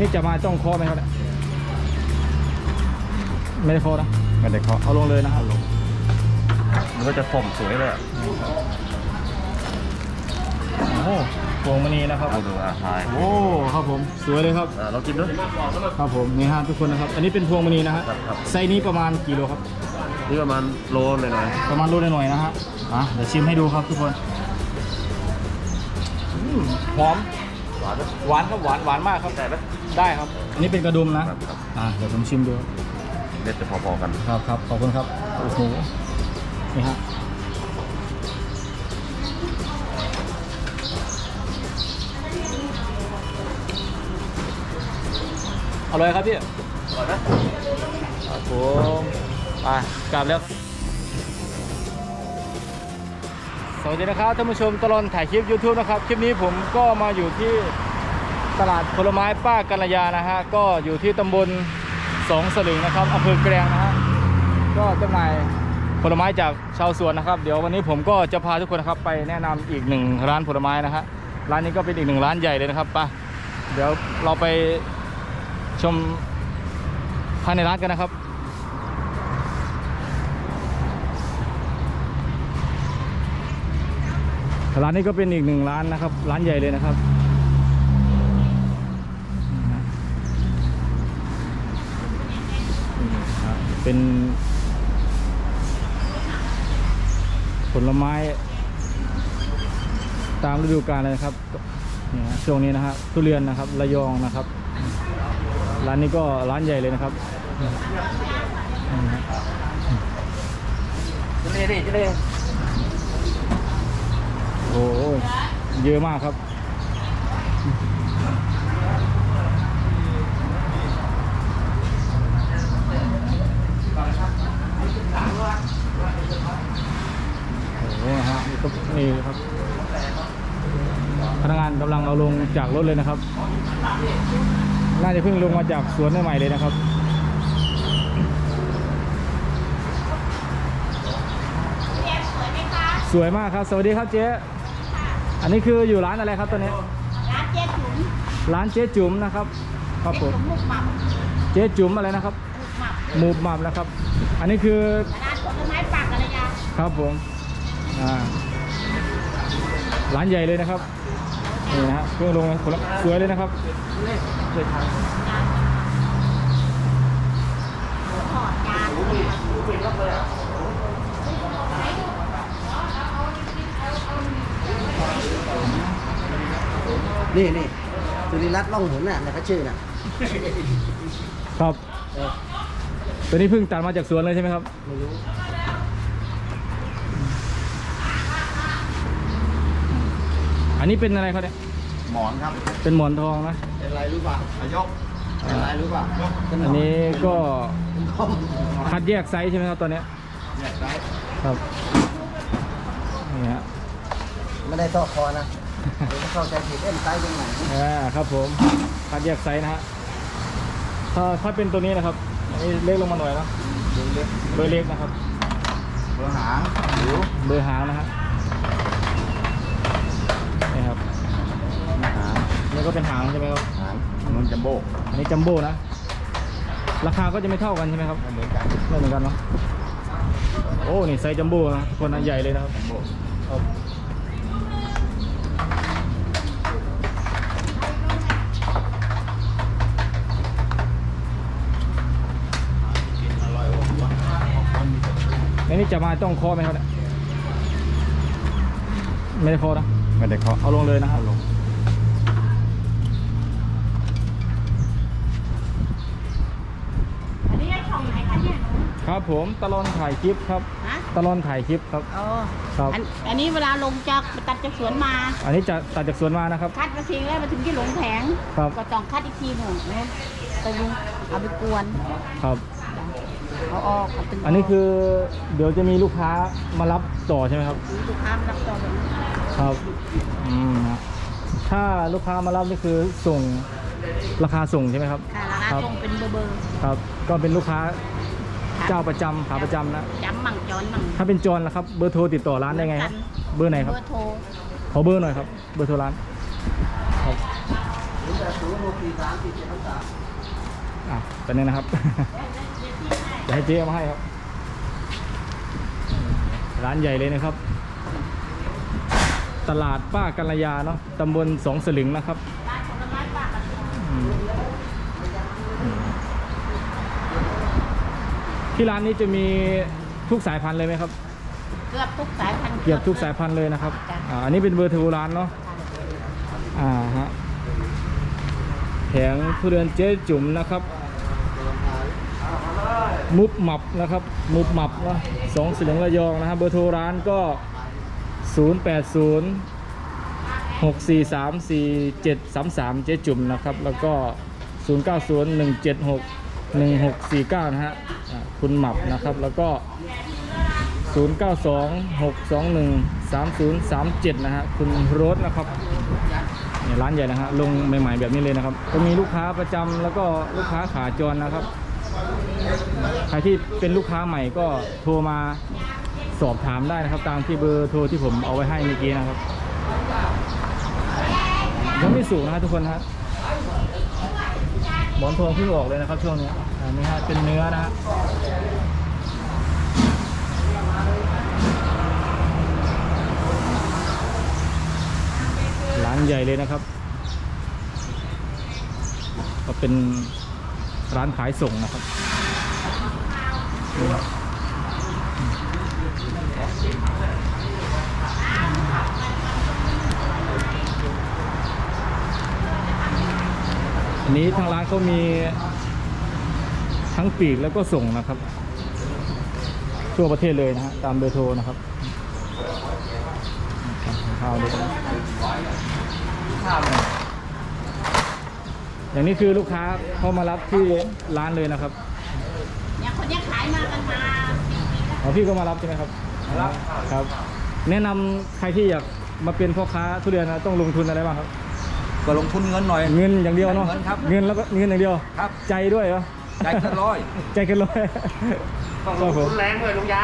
นี่จะมาจ้องคอไหมครับเนี่ยไม่ได้คอนะ ไม่ได้เคาะเอาลงเลยนะครับมันก็จะผมสวยเลยอะโอ้โหพวงมณีนะครับ เอาดูอะทายโอ้ครับผมสวยเลยครับ อะเรากินด้วยครับผมนี่ฮะทุกคนนะครับ อันนี้เป็นพวงมณีนะฮะครับครับไซส์นี้ประมาณกี่โลครับ นี่ประมาณโลหน่อยประมาณโลหน่อยๆนะฮะอะเดี๋ยวชิมให้ดูครับทุกคนอืมหอม ๆหวานไหมหวานครับหวานหวานมากครับได้ไหม ได้ครับ อันนี้เป็นกระดุมนะ ครับครับอะเดี๋ยวผมชิมดูเด็ดจะพอๆกันครับครับขอบคุณครับ โอ้โห นี่ฮะ อร่อยครับพี่อร่อยไหมครับผมไปกลับแล้ว สวัสดีนะครับท่านผู้ชมตลอดถ่ายคลิป YouTube นะครับ คลิปนี้ผมก็มาอยู่ที่ ตลาดผลไม้ป้ากัลยานะฮะก็อยู่ที่ตำบลสองสลึงนะครับอำเภอแกลงนะฮะก็จำหน่ายผลไม้จากชาวสวนนะครับ เดี๋ยววันนี้ผมก็จะพาทุกคนนะครับไปแนะนำอีกหนึ่งร้านผลไม้นะฮะร้านนี้ก็เป็นอีกหนึ่งร้านใหญ่เลยนะครับไปเดี๋ยวเราไปชมภายในร้านกันนะครับร้านนี้ก็เป็นอีกหนึ่งร้านนะครับ ร้านใหญ่เลยนะครับนี่ฮะ เป็น ผลไม้ ตามฤดูกาลเลยนะครับนี่ฮะช่วงนี้นะฮะทุเรียนนะครับระยองนะครับ ร้านนี้ก็ร้านใหญ่เลยนะครับนี่ฮะจะเลยดิจะเลยโอ้โหเยอะมากครับ โอ้โหฮะนี่ก็นี่ครับ พนักงานกำลังเอาลงจาก รถเลยนะครับ น่าจะเพิ่งลงมาจากสวนใหม่ๆเลยนะครับสวยมากครับ สวัสดีครับเจ๊อันนี้คืออยู่ร้านอะไรครับตัวนี้ ร้านเจ๊จุ๋ม ร้านเจ๊จุ๋มนะครับ ครับผม เจ๊จุ๋มลูกหม่ำเจ๊จุ๋มอะไรนะครับลูกหม่หมูหมับนะครับ อันนี้คือำร้านผลไม้ปักอะไรยาครับผม อ่า ร้านใหญ่เลยนะครับ นี่นะฮะเครื่องลงผลสวยเลยนะครับขอดจานนี่นี่สุริรัตน์ล่องหนน่ะนะเขาชื่อน่ะครับตัวนี้เพิ่งตัดมาจากสวนเลยใช่ไหมครับ ไม่รู้ นนี้เป็นอะไรครับเนี่ยหมอนครับ เป็นหมอนทองนะ เป็นไรรู้ป่ะอายกเป็นไรรู้ป่ะอันนี้ก็ต้มคัดแยกไซส์ใช่ไหมครับตัวเนี้ยแยกได้ครับนี่ฮะไม่ได้ต่อคอนะเดี๋ยวเขาเข้าใจผิดเอ็นไซส์ตรงไหนอ่าครับผมคัดแยกไซส์นะฮะถ้าถ้าเป็นตัวนี้นะครับอันนี้เล็กลงมาหน่อยนะดูเล็กเบอร์เล็กนะครับเบอร์หางหรือเบอร์หางนะฮะนี่ครับ หาง นี่ก็เป็นหางใช่ไหมครับ หางมันจัมโบ้ อั นนี้จัมโบ้นะ ราคาก็จะไม่เท่ากันใช่ไหมครับเหมือนกันไม่เหมือนกันเนาะโอ้นี่ไซส์จัมโบ้นะทุกคนนะใหญ่เลยนะครับจัมโบ้ครับในนี้จะมาต้องเคอไหมครับเนี่ยไม่ได้เคอนะไม่ได้เคาะเอาลงเลยนะครับอั ครับผมตลอนถ่ายคลิปครับ ฮะตลอนถ่ายคลิปครับอ๋อครับ อันอันนี้เวลาลงจากตัดจากสวนมา อันนี้จะตัดจากสวนมานะครับ คัดมาทิ้งแล้วมาถึงที่หลงแผงครับ ก็ต้องคัดอีกทีหนึ่งนู้นไปลุงเอาไปกวนครับ เอาออกเอาตึงอันนี้คือเดี๋ยวจะมีลูกค้ามารับต่อใช่ไหมครับ ลูกค้ามารับต่อแบบนี้ครับอืมฮะถ้าลูกค้ามารับนี่คือส่งราคาส่งใช่ไหมครับ ค่ะราคาครับส่งเป็นเบอร์เบอร์ครับ ก็เป็นลูกค้าค่ะ เจ้าประจำขาประจำนะ จำมั่งจอนมั่งถ้าเป็นจรล่ะครับ เบอร์โทรติดต่อร้านได้ไงครับ เบอร์ไหนครับ เบอร์โทรขอเบอร์หน่อยครับ เบอร์โทรร้านครับศูนย์แปดศูนย์หกสี่สามสี่เจ็ดสามอะตอนนี้นะครับ เดี๋ยวให้เจ๊เอามาให้ครับ ร้านใหญ่เลยนะครับ ตลาดป้ากัลยาเนาะตำบลสองสลึงนะครับ ที่ร้านนี้จะมีทุกสายพันธุ์เลยไหมครับ เกือบทุกสายพันธุ์เกือบทุกสายพันธุ์เลยนะครับอ่าอันนี้เป็นเบอร์โทรร้านเนาะอ่าฮะแผงทุเรียนเจ๊จุ๋มนะครับ มุบหมับนะครับ มุบหมับเนาะสองสิงห์ระยองนะครับเบอร์โทรร้านก็ 0 8 0 6 4 3 4 7 3 3 เจ๊จุ๋มนะครับ แล้วก็ 0 9 0 1 7 6 1 6 4 9นะฮะคุณหมับนะครับแล้วก็ 0926213037 นะฮะคุณโรสนะครับเนี่ยร้านใหญ่นะฮะลงใหม่ๆแบบนี้เลยนะครับก็มีลูกค้าประจำแล้วก็ลูกค้าขาจรนะครับ ใครที่เป็นลูกค้าใหม่ก็โทรมาสอบถามได้นะครับ ตามที่เบอร์โทรที่ผมเอาไว้ให้เมื่อกี้นะครับยังไม่สุกนะครับทุกคนฮะ หมอนทองเพิ่งออกเลยนะครับช่วงนี้อันนี้ฮะเป็นเนื้อนะฮะร้านใหญ่เลยนะครับ ก็เป็นร้านขายส่งนะครับ อันนี้ทางร้านเขามีทั้งปีกแล้วก็ส่งนะครับ ทั่วประเทศเลยนะฮะตามเบอร์โทรนะครับข้าวด้วยนะอย่างนี้คือลูกค้าเข้ามารับที่ร้านเลยนะครับอย่างคนเนี้ยขายมากันมาสี่ปีแล้วอ๋อพี่ก็มารับใช่ไหมครับรับครับ แนะนำใครที่อยากมาเป็นพ่อค้าทุเรียนนะต้องลงทุนอะไรบ้างครับ ก็ลงทุนเงินหน่อย เงินอย่างเดียวเนาะเงินครับเงินแล้วก็เงินอย่างเดียวครับ ใจด้วยเหรอใจเกินร้อยใจเกันร้อย ต้องครับผมแรงด้วยลุงยา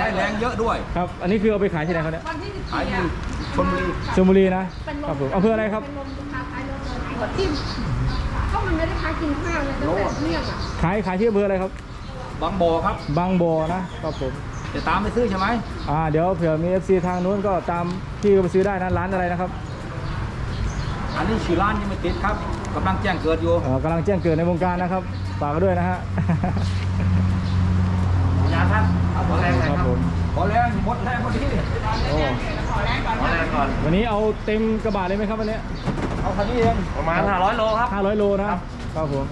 ใช่แรงเยอะด้วย ครับ อันนี้คือเอาไปขายที่ไหนครับเนี่ยวันที่สิบขายสี่ที่อะชลบุรีชลบุรีนะเป็นลครับผมมอำเภออะไรครับเป็นลมลูกค้าขายลมเลยหัวทิ่มก็มันไม่ได้ขายกินข้าวเลยตั้งแต่เที่ยงอะขายขายที่อำเภออะไรครับ บางบ่อครับ บางบ่อนะครับผมจะตามไปซื้อใช่ไหมอ่าเดี๋ยวเผื่อมี FC ทางนู้นก็ตามพี่ก็ไปซื้อได้นะร้านอะไรนะครับ อันนี้ชื่อร้านยังไม่ติดครับกำลังแจ้งเกิดอยู่เอ่อกำลังแจ้งเกิดในวงการนะครับฝากไว้ด้วยนะฮะ ยาครับเอาขอแรงหน่อยคครัรับบผม ขอแรงหมดแรงพอดีโอ้ขอแรงก่อน วันนี้เอาเต็มกระบะเลยไหมครับวันนี้เอาคันนี้เองประมาณ 500 โลครับ 500 โลนะครับผม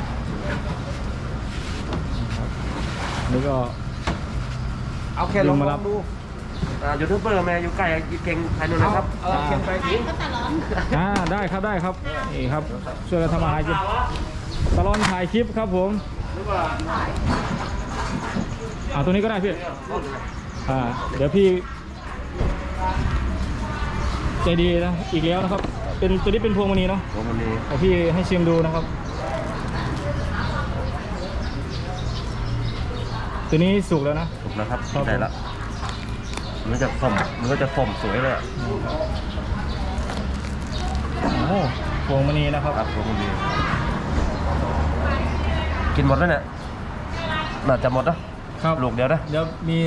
นี่ก็ เอาแค่ลองมาลรัอบงดู ยูทูบเบอร์แม่อยู่ใกล้เก่งใครนู่นเอานะครับเออเข็นไปขายถึงก็ตลอดอ่าได้ครับได้ครับนี่ครับช่วยกันทำอาหารกินตลอดถ่ายคลิปครับผมอ่าตัวนี้ก็ได้พี่อ่าเดี๋ยวพี่ใจดีนะอีกแล้วนะครับ เป็นตัวนี้เป็นพวงมณีเนาะวันนี้เดี๋ยวพี่ให้ชิมดูนะครับ ตัวนี้สุกแล้วนะถูกแล้วครับครับได้ละ มันก็จะส้มมันก็จะส้มสวยเลยอะโอ้พวงมณีนะครับครับวันนี้กินหมดแล้วเนี่ยน่าจะหมดนะครับลูกเดียวนะเดี๋ยวมี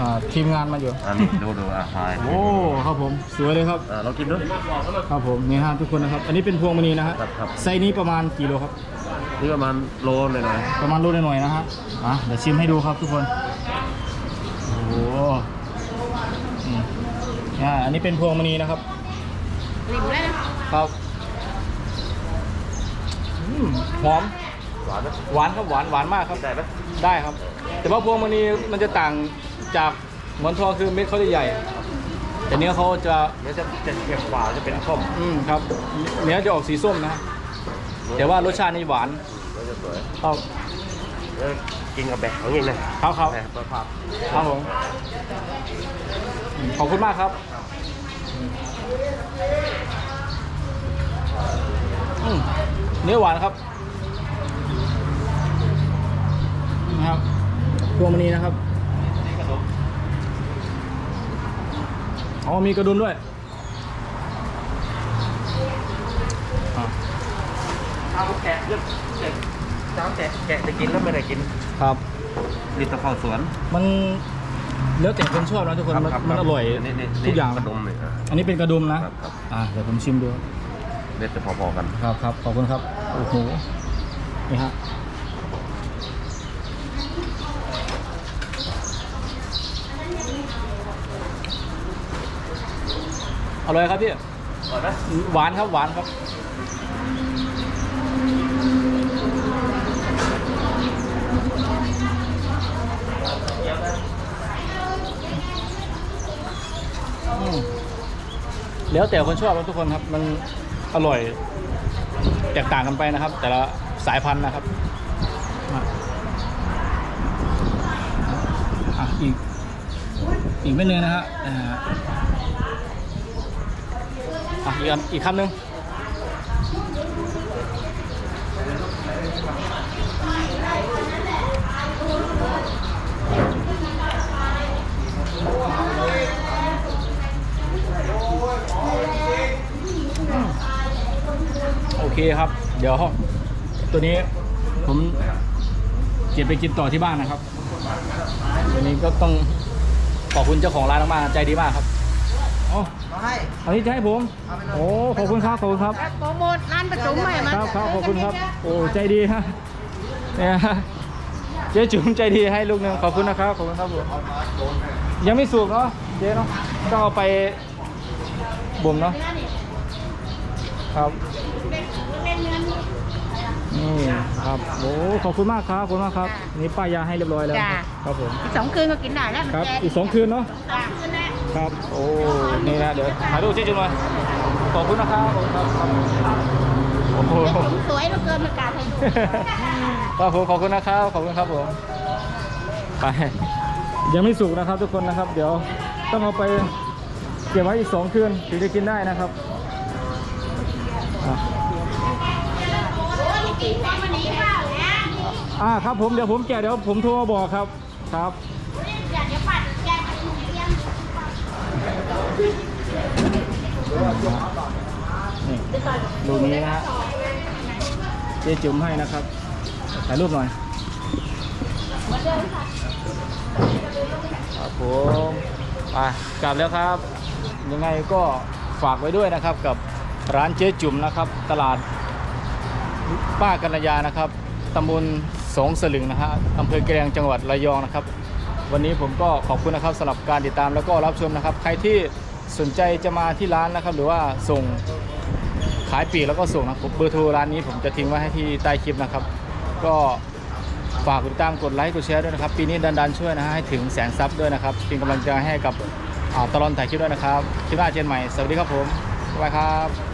อ่าทีมงานมาอยู่อันนี้ดูดูอะทายโอ้ครับผมสวยเลยครับอ่าลองกินดูครับผมนี่ฮะทุกคนนะครับ อันนี้เป็นพวงมณีนะฮะครับครับไซส์นี้ประมาณกี่โลครับนี่ประมาณโลหน่อยประมาณโลหน่อยๆนะฮะอะเดี๋ยวชิมให้ดูครับทุกคนโอ้โห นี่อ่าอันนี้เป็นพวงมณีนะครับริมได้นะครับอืมหอมๆหวานนะหวานครับหวานหวานมากครับ ได้ไหมได้ครับ แต่ว่าพวงมณีมันจะต่างจากหมอนทองคือเม็ดเขาจะใหญ่ แต่เนื้อเขาจะเดี๋ยวจะจะเก็บกว่าจะเป็นส้มอืมครับ เนื้อจะออกสีส้มนะฮะแต่ว่ารสชาตินี่หวาน แล้วจะสวย ครับ กินกับแบบของเองนะครับครับแบบประภาพครับผมขอบคุณมากครับเนื้อหวานครับนะครับตัวมันนี้นะครับอ๋อมีกระดุมด้วยอ๋อข้าวแกะเลือก ช้าแกะแกะจะกินแล้วไม่ได้กินครับ นี่ตะเข้าสวนมันแล้วแต่คนชอบนะทุกคนมันมันอร่อยนี่นี่ทุกอย่างกระดมเนี่ยอันนี้เป็นกระดุมนะครับครับ อ่าเดี๋ยวผมชิมดู เด็ดจะพอๆกันครับครับขอบคุณครับโอ้โหนี่ฮะอร่อยครับพี่อร่อยไหมหวานครับหวานครับ แล้วแต่คนชอบครับทุกคนครับ มันอร่อยแตกต่างกันไปนะครับ แต่ละสายพันธุ์นะครับอะอีกอีกเม็ดหนึงนะฮะอะอีกออีกคำหนึ่งโอ เคครับ เดี๋ยวตัวนี้ผมเก็บไปกินต่อที่บ้านนะครับตัวนี้ก็ต้องขอบคุณเจ้าของร้านมากๆใจดีมากครับอ๋อมาให้อันนี้จะให้ผมโอ้ขอบคุณครับขอบคุณครับโปรโมทร้านประจุมใหม่มาครับครับขอบคุณครับ โอ้ใจดีฮะเนี่ยฮะเจ๊จุ๋มใจดีให้ลูกหนึ่งขอบคุณนะครับขอบคุณครับผมยังไม่สุกเนาะเจ๊เนาะต้องเอาไปบ่มเนาะครับ นี่ครับโอ้ขอบคุณมากครับขอบคุณมากครับนี่ป้ายาให้เรียบร้อยแล้วนะครับครับผมอีกสองคืนก็กินได้แล้วมันครับแก่อีกสองคืนเนาะสามคืนแล้วครับโอ้นี่นะเดี๋ยวถ่ายรูปเจ๊จุ๋มมาขอบคุณนะครับขอบคุณครับครับโอ้โหแล้วผมสวยเหลือเกินมากาให้ดูครับผมขอบคุณนะครับขอบคุณครับผมไปยังไม่สุกนะครับทุกคนนะครับ เดี๋ยวต้องเอาไปเก็บไว้อีกสองคืนถึงจะกินได้นะครับ อ่าครับผมเดี๋ยวผมแกะเดี๋ยวผมโทรมาบอกครับครับ นี่ดูนี้นะฮะเจ๊จุ๋มให้นะครับถ่ายรูปหน่อยครับผมไปกลับแล้วครับ ยังไงก็ฝากไว้ด้วยนะครับกับร้านเจ๊จุ๋มนะครับ ตลาดป้ากัญญานะครับตำบล สองสลึงนะฮะอำเภอแกลงจังหวัดระยองนะครับ วันนี้ผมก็ขอบคุณนะครับสำหรับการติดตามแล้วก็รับชมนะครับ ใครที่สนใจจะมาที่ร้านนะครับ หรือว่าส่งขายปีกแล้วก็ส่งนะครับเบอร์โทรร้านนี้ผมจะทิ้งไว้ให้ที่ใต้คลิปนะครับ ก็ฝากกดติดตามกดไลค์กดแชร์ด้วยนะครับ ปีนี้ดันๆช่วยนะฮะให้ถึงแสนซับด้วยนะครับเป็นกำลังใจให้กับตลอดถ่ายคลิปด้วยนะครับคลิปหน้าเจนใหม่สวัสดีครับผมบ๊ายบายครับ